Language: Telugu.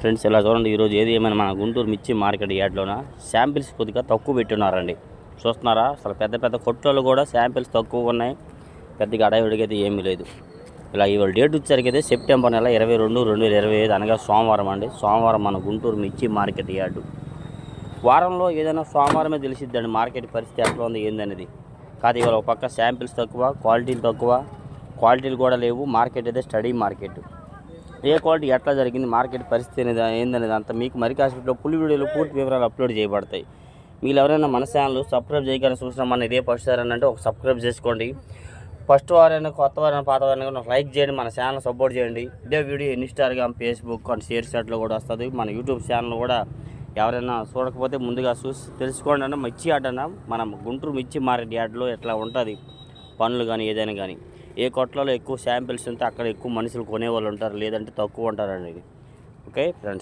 ఫ్రెండ్స్ ఇలా చూడండి ఈరోజు ఏది ఏమైనా మన గుంటూరు మిర్చి మార్కెట్ యార్డ్లోన? శాంపిల్స్ కొద్దిగా తక్కువ పెట్టున్నారండి చూస్తున్నారా? అసలు పెద్ద పెద్ద కొట్లలో కూడా శాంపిల్స్ తక్కువ ఉన్నాయి. పెద్దగా అడవిడికైతే ఏమీ లేదు. ఇలా ఇవాళ డేట్ వచ్చేసరికైతే సెప్టెంబర్ నెల ఇరవై రెండు రెండు వేల ఇరవై ఐదు అనగా సోమవారం అండి. సోమవారం మన గుంటూరు మిర్చి మార్కెట్ యార్డు. వారంలో ఏదైనా సోమవారమే తెలిసిద్దండి మార్కెట్ పరిస్థితి ఎట్లా ఉంది ఏందనేది కాదు ఇవాళ ఒక పక్క శాంపిల్స్ తక్కువ క్వాలిటీలు తక్కువ. క్వాలిటీలు కూడా లేవు మార్కెట్ అయితే స్టడీ మార్కెట్. ఏ క్వాలిటీ ఎట్లా జరిగింది మార్కెట్ పరిస్థితి అనేది ఏందనేది అంతా మీకు మరి హాస్పిటల్లో ఫుల్ వీడియోలో పూర్తి వివరాలు అప్లోడ్ చేయబడతాయి. మీరు ఎవరైనా మన ఛానల్ సబ్స్క్రైబ్ చేయగలని చూసిన మన ఇదే ఫస్ట్ సార్ అంటే ఒక సబ్స్క్రైబ్ చేసుకోండి. ఫస్ట్ వారైనా కొత్త వారైనా పాత వారైనా లైక్ చేయండి మన ఛానల్ సపోర్ట్ చేయండి. ఇదే video Instagram Facebook and share చాట్లో కూడా వస్తుంది. మన యూట్యూబ్ ఛానల్ కూడా ఎవరైనా చూడకపోతే ముందుగా చూసి తెలుసుకోండి అంటే మిర్చి ఆట మనం గుంటూరు మిర్చి మార్కెట్ యార్డ్లో ఎట్లా ఉంటుంది పనులు కానీ ఏదైనా కానీ ఏ కొట్లలో ఎక్కువ శాంపిల్స్ ఉంటే అక్కడ ఎక్కువ మనుషులు కొనేవాళ్ళు ఉంటారు లేదంటే తక్కువ ఉంటారు అనేది. Okay friends?